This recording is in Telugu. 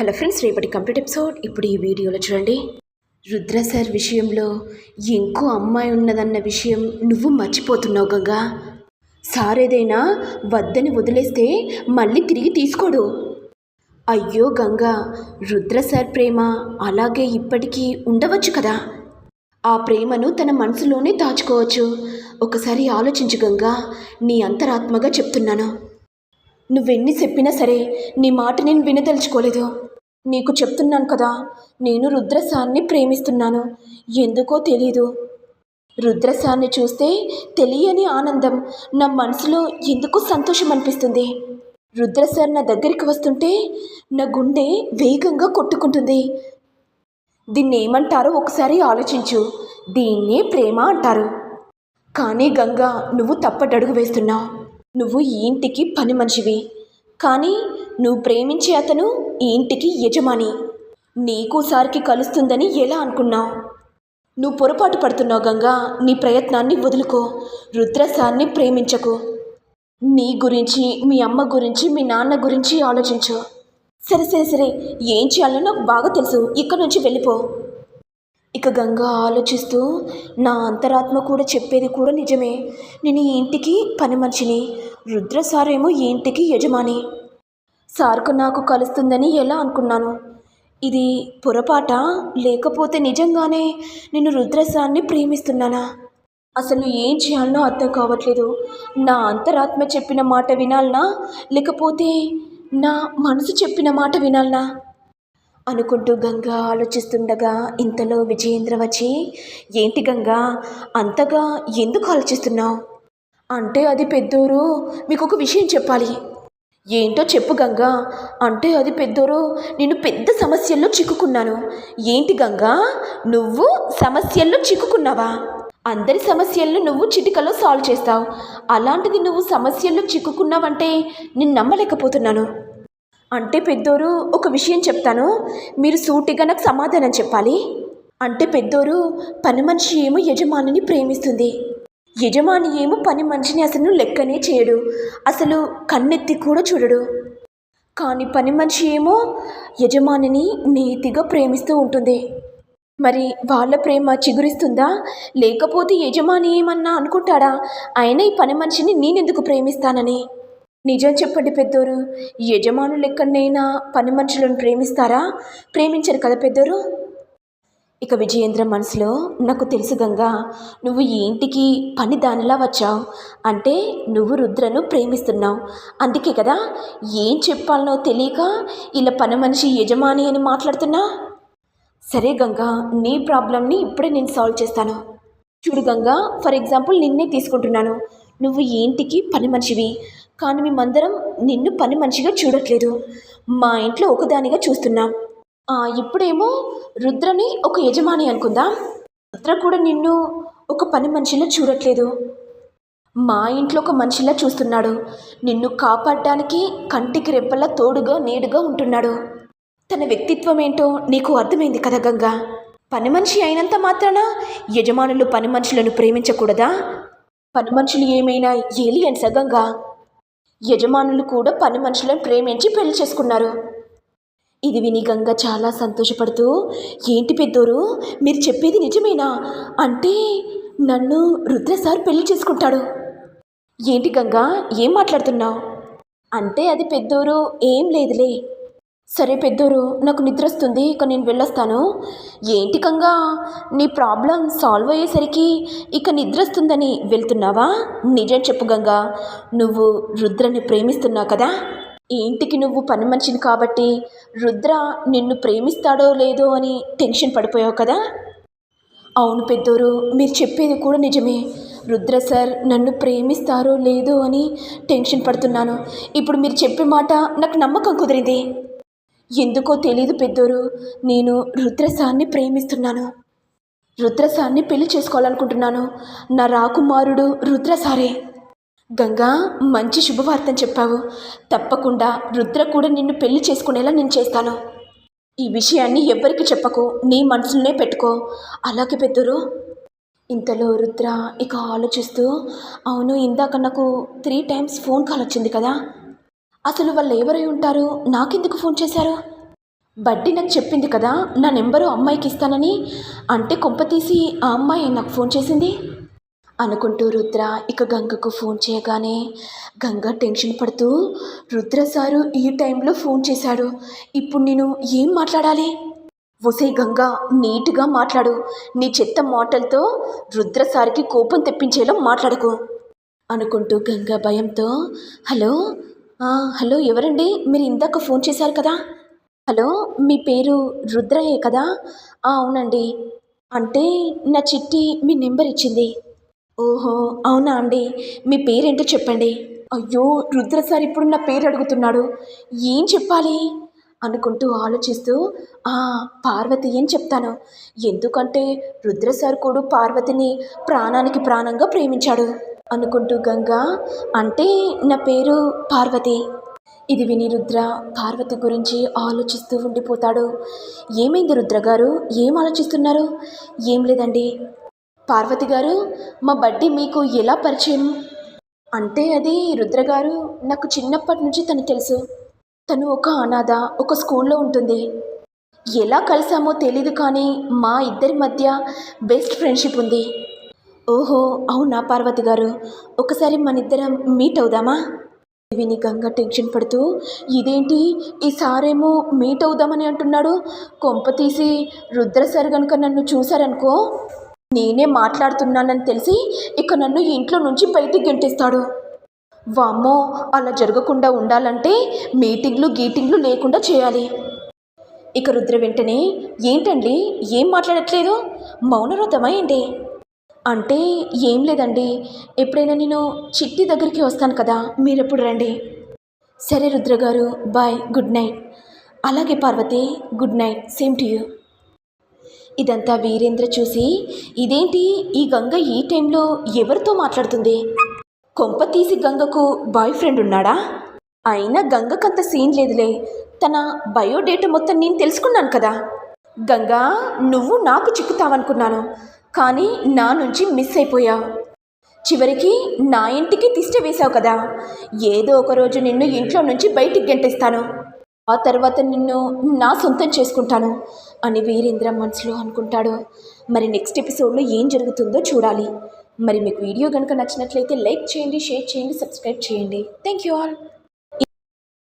హలో ఫ్రెండ్స్ రేపటి కంప్లీట్ ఎపిసోడ్. ఇప్పుడు ఈ వీడియోలో చూడండి. రుద్ర సార్ విషయంలో ఇంకో అమ్మాయి ఉన్నదన్న విషయం నువ్వు మర్చిపోతున్నావు గంగా. సార్ ఏదైనా వద్దని వదిలేస్తే మళ్ళీ తిరిగి తీసుకోడు. అయ్యో గంగా రుద్ర సార్ ప్రేమ అలాగే ఇప్పటికీ ఉండవచ్చు కదా? ఆ ప్రేమను తన మనసులోనే దాచుకోవచ్చు. ఒకసారి ఆలోచించు గంగా నీ అంతరాత్మగా చెప్తున్నాను. నువ్వెన్ని చెప్పినా సరే నీ మాట నేను వినదలుచుకోలేదు. నీకు చెప్తున్నాను కదా నేను రుద్రసాన్ని ప్రేమిస్తున్నాను. ఎందుకో తెలీదు. రుద్రసాన్ని చూస్తే తెలియని ఆనందం. నా మనసులో ఎందుకు సంతోషం అనిపిస్తుంది? రుద్రసార్ నా దగ్గరికి వస్తుంటే నా గుండె వేగంగా కొట్టుకుంటుంది. దీన్ని ఏమంటారో ఒకసారి ఆలోచించు. దీన్నే ప్రేమ అంటారు. కానీ గంగా నువ్వు తప్పటడుగు వేస్తున్నావు. నువ్వు ఈ ఇంటికి పని మనిషివి. కానీ నువ్వు ప్రేమించే అతను ఈ ఇంటికి యజమాని. నీకు సారికి కలుస్తుందని ఎలా అనుకున్నావు? నువ్వు పొరపాటు పడుతున్నావు గంగా. నీ ప్రయత్నాన్ని వదులుకో. రుద్రసార్ని ప్రేమించకు. నీ గురించి మీ అమ్మ గురించి మీ నాన్న గురించి ఆలోచించు. సరే సరే సరే. ఏం చేయాలో నాకు బాగా తెలుసు. ఇక్కడ నుంచి వెళ్ళిపో. ఇక గంగా ఆలోచిస్తూ నా అంతరాత్మ కూడా చెప్పేది కూడా నిజమే. నేను ఈ ఇంటికి పని మనిషిని. రుద్ర సారేమో ఈ ఇంటికి యజమాని. సార్కు నాకు కలుస్తుందని ఎలా అనుకున్నాను? ఇది పొరపాట? లేకపోతే నిజంగానే నేను రుద్రసాన్ని ప్రేమిస్తున్నానా? అసలు ఏం చేయాలనో అర్థం కావట్లేదు. నా అంతరాత్మ చెప్పిన మాట వినాలనా? లేకపోతే నా మనసు చెప్పిన మాట వినాలనా? అనుకుంటూ గంగా ఆలోచిస్తుండగా ఇంతలో విజయేంద్ర వచ్చి ఏంటి గంగా అంతగా ఎందుకు ఆలోచిస్తున్నావు? అంటే అది పెద్దోరు మీకు ఒక విషయం చెప్పాలి. ఏంటో చెప్పు గంగా. అంటే అది పెద్దోరు నేను పెద్ద సమస్యల్లో చిక్కుకున్నాను. ఏంటి గంగా? నువ్వు సమస్యల్లో చిక్కుకున్నావా? అందరి సమస్యలను నువ్వు చిటికలో సాల్వ్ చేస్తావు. అలాంటిది నువ్వు సమస్యల్లో చిక్కుకున్నావంటే నేను నమ్మలేకపోతున్నాను. అంటే పెద్దోరు ఒక విషయం చెప్తాను. మీరు సూటిగా నాకు సమాధానం చెప్పాలి. అంటే పెద్దోరు పని మనిషి ఏమో యజమానిని ప్రేమిస్తుంది. యజమాని ఏమో పని మనిషిని అసలు లెక్కనే చేయడు. అసలు కన్నెత్తి కూడా చూడడు. కానీ పని మనిషి ఏమో యజమానిని నీతిగా ప్రేమిస్తూ ఉంటుంది. మరి వాళ్ళ ప్రేమ చిగురిస్తుందా? లేకపోతే యజమాని ఏమన్నా అనుకుంటాడా? ఆయన ఈ పని మనిషిని నేనెందుకు ప్రేమిస్తానని? నిజం చెప్పండి పెద్దోరు. యజమానులు ఎక్కడైనా పని మనుషులను ప్రేమిస్తారా? ప్రేమించరు కదా పెద్దోరు. ఇక విజయేంద్ర మనసులో నాకు తెలుసు గంగా నువ్వు ఈ ఇంటికి పని దానిలా వచ్చావు. అంటే నువ్వు రుద్రను ప్రేమిస్తున్నావు. అందుకే కదా ఏం చెప్పాలనో తెలియక ఇలా పని మనిషి యజమాని అని మాట్లాడుతున్నా? సరే గంగా నీ ప్రాబ్లమ్ని ఇప్పుడే నేను సాల్వ్ చేస్తాను. చూడు గంగా ఫర్ ఎగ్జాంపుల్ నిన్నే తీసుకుంటున్నాను. నువ్వు ఈ ఇంటికి పని మనిషివి. కానీ మేమందరం నిన్ను పని మనిషిగా చూడట్లేదు. మా ఇంట్లో ఒకదానిగా చూస్తున్నాం. ఇప్పుడేమో రుద్రని ఒక యజమాని అనుకుందాం. రుద్ర కూడా నిన్ను ఒక పని మనిషిలా చూడట్లేదు. మా ఇంట్లో ఒక మనిషిలా చూస్తున్నాడు. నిన్ను కాపాడడానికి కంటికి రెప్పలా తోడుగా నీడుగా ఉంటున్నాడు. తన వ్యక్తిత్వం ఏంటో నీకు అర్థమైంది కదా గంగా? పని మనిషి అయినంత మాత్రాన యజమానులు పని మనుషులను ప్రేమించకూడదా? పని మనుషులు ఏమైనా ఏలియన్స్ గంగా? యజమానులు కూడా పని మనుషులను ప్రేమించి పెళ్ళి చేసుకున్నారు. ఇది విని గంగ చాలా సంతోషపడుతూ ఏంటి పెద్దోరు మీరు చెప్పేది నిజమేనా? అంటే నన్ను రుద్ర సార్ పెళ్ళి చేసుకుంటాడు. ఏంటి గంగా ఏం మాట్లాడుతున్నావు? అంటే అది పెద్దోరు ఏం లేదులే. సరే పెద్దోరు నాకు నిద్ర వస్తుంది ఇక నేను వెళ్ళొస్తాను. ఏంటి కంగా నీ ప్రాబ్లం సాల్వ్ అయ్యేసరికి ఇక నిద్ర వస్తుందని వెళ్తున్నావా? నిజం చెప్పు గంగా నువ్వు రుద్రని ప్రేమిస్తున్నావు కదా? ఈ ఇంటికి నువ్వు పని మనిషిని కాబట్టి రుద్ర నిన్ను ప్రేమిస్తాడో లేదో అని టెన్షన్ పడిపోయావు కదా? అవును పెద్దోరు మీరు చెప్పేది కూడా నిజమే. రుద్ర సార్ నన్ను ప్రేమిస్తారో లేదో అని టెన్షన్ పడుతున్నాను. ఇప్పుడు మీరు చెప్పే మాట నాకు నమ్మకం కుదిరింది. ఎందుకో తెలీదు పెద్దోరు నేను రుద్రసాన్ని ప్రేమిస్తున్నాను. రుద్రసాన్ని పెళ్ళి చేసుకోవాలనుకుంటున్నాను. నా రాకుమారుడు రుద్ర సారే. గంగా మంచి శుభవార్తను చెప్పావు. తప్పకుండా రుద్ర కూడా నిన్ను పెళ్ళి చేసుకునేలా నేను చేస్తాను. ఈ విషయాన్ని ఎవ్వరికి చెప్పకు. నీ మనసులోనే పెట్టుకో. అలాగే పెద్దరు. ఇంతలో రుద్ర ఇక ఆలోచిస్తూ అవును ఇందాక నాకు త్రీ టైమ్స్ ఫోన్ కాల్ వచ్చింది కదా. అసలు వాళ్ళు ఎవరై ఉంటారు? నాకెందుకు ఫోన్ చేశారు? బడ్డీ నాకు చెప్పింది కదా నా నెంబరు అమ్మాయికి ఇస్తానని. అంటే కొంప తీసి ఆ అమ్మాయి నాకు ఫోన్ చేసింది. అనుకుంటూ రుద్ర ఇక గంగకు ఫోన్ చేయగానే గంగ టెన్షన్ పడుతూ రుద్ర సారు ఈ టైంలో ఫోన్ చేశాడు. ఇప్పుడు నేను ఏం మాట్లాడాలి? ఒసే గంగ నీట్గా మాట్లాడు. నీ చెత్త మాటలతో రుద్ర సార్కి కోపం తెప్పించేలా మాట్లాడకు అనుకుంటూ గంగ భయంతో హలో హలో ఎవరండి? మీరు ఇందాక ఫోన్ చేశారు కదా? హలో మీ పేరు రుద్రయే కదా? అవునండి. అంటే నా చిట్టి మీ నెంబర్ ఇచ్చింది. ఓహో అవునా అండి? మీ పేరేంటో చెప్పండి. అయ్యో రుద్ర సార్ ఇప్పుడు నా పేరు అడుగుతున్నాడు. ఏం చెప్పాలి? అనుకుంటూ ఆలోచిస్తూ ఆ పార్వతి అని చెప్తాను? ఎందుకంటే రుద్ర సార్ కూడా పార్వతిని ప్రాణానికి ప్రాణంగా ప్రేమించాడు. అనుకుంటూ గంగా అంటే నా పేరు పార్వతి. ఇది విని రుద్ర పార్వతి గురించి ఆలోచిస్తూ ఉండిపోతాడు. ఏమైంది రుద్ర గారు? ఏం ఆలోచిస్తున్నారు? ఏం లేదండి. పార్వతి గారు మా బడ్డీ మీకు ఎలా పరిచయం? అంటే అది రుద్ర గారు నాకు చిన్నప్పటి నుంచి తను తెలుసు. తను ఒక అనాథ ఒక స్కూల్లో ఉంటుంది. ఎలా కలిసామో తెలీదు కానీ మా ఇద్దరి మధ్య బెస్ట్ ఫ్రెండ్షిప్ ఉంది. ఓహో అవునా పార్వతి గారు? ఒకసారి మన ఇద్దరం మీట్ అవుదామా? విని గంగ టెన్షన్ పడుతూ ఇదేంటి? ఈ సారేమో మీట్ అవుదామని అంటున్నాడు? కొంప తీసి రుద్ర సార్ కనుక నన్ను చూశారనుకో. నేనే మాట్లాడుతున్నానని తెలిసి ఇక నన్ను ఇంట్లో నుంచి బయటికి గెంటేస్తాడు. వామ్మో అలా జరగకుండా ఉండాలంటే మీటింగ్లు గీటింగ్లు లేకుండా చేయాలి. ఇక రుద్ర వెంటనే ఏంటండి? ఏం మాట్లాడట్లేదు? మౌనవ్రతమైంది ఏంటి? అంటే ఏం లేదండి. ఎప్పుడైనా నేను చిట్టి దగ్గరికి వస్తాను కదా మీరెప్పుడు రండి. సరే రుద్ర గారు బాయ్ గుడ్ నైట్. అలాగే Parvati good night same to you. ఇదంతా వీరేంద్ర చూసి ఇదేంటి? ఈ గంగ ఈ టైంలో ఎవరితో మాట్లాడుతుంది? కొంప తీసి గంగకు బాయ్ ఫ్రెండ్ ఉన్నాడా? అయినా గంగకంత సీన్ లేదులే. తన బయోడేటా మొత్తం నేను తెలుసుకున్నాను కదా. గంగా నువ్వు నాకు చిక్కుతావనుకున్నాను. కానీ నా నుంచి మిస్ అయిపోయావు చివరికి నా ఇంటికి తిష్ట వేశావు కదా. ఏదో ఒక రోజు నిన్ను ఇంట్లో నుంచి బయటికి గెంటేస్తాను. ఆ తర్వాత నిన్ను నా సొంతం చేసుకుంటాను అని వీరేంద్ర మనసులో అనుకుంటాడు. మరి నెక్స్ట్ ఎపిసోడ్లో ఏం జరుగుతుందో చూడాలి. మరి మీకు వీడియో కనుక నచ్చినట్లయితే లైక్ చేయండి షేర్ చేయండి సబ్స్క్రైబ్ చేయండి. Thank you all.